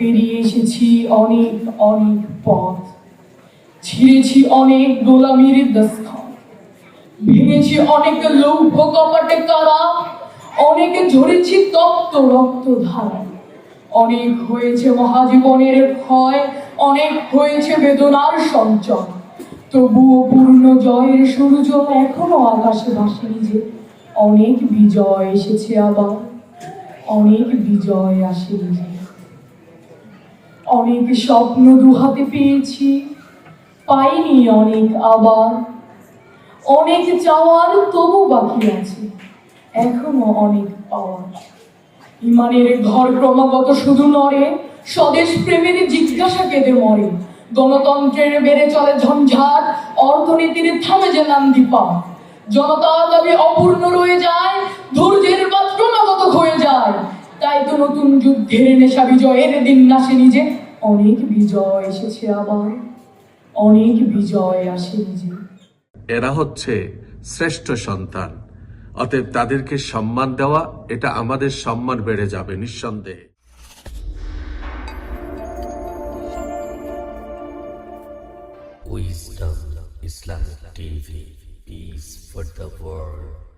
পেরিয়ে এসেছি অনেক অনেক পথ। ছিঁড়েছি অনেক গোলামির দস্তান। ভেঙেছি অনেক লৌহ কপাটে কারা। অনেকে ঝরেছি তপ্ত রক্ত ধারা অনেক হয়েছে মহাজীবনের ক্ষয় অনেক হয়েছে বেদনার সঞ্চয়। তবুও পূর্ণ জয়ের সূর্য এখনও আকাশে ভাসেনি যে। অনেক বিজয় এসেছে আবার, অনেক বিজয় আসেনি যে। অনেক স্বপ্ন দুহাতে পেয়েছি। পাইনি অনেক আবার। অনেক চাওয়ার তবু বাকি আছে, এখনও অনেক পাওয়ার ইমানের ঘর ক্রমাগত শুধু নড়ে, স্বদেশ প্রেমের জিজ্ঞাসা কেঁদে মরে। গণতন্ত্রের বেড়ে চলে ঝঞ্ঝাট, অর্থনীতির থামে যে নান্দিপা জনতা দাবি অপূর্ণ রয়ে যায়, ধৈর্যের বাদ ক্রমাগত হয়ে যায় তাই তো নতুন যুদ্ধের নেশা বিজয়ের দিন নাসে নিজে অনেক বিজয় এসেছে আবার অনেক বিজয় আসে নিজে এরা হচ্ছে শ্রেষ্ঠ সন্তান অতএব তাদেরকে সম্মান দেওয়া এটা আমাদের সম্মান বেড়ে যাবে নিঃসন্দেহে Wisdom Islamic TV. Peace for the world.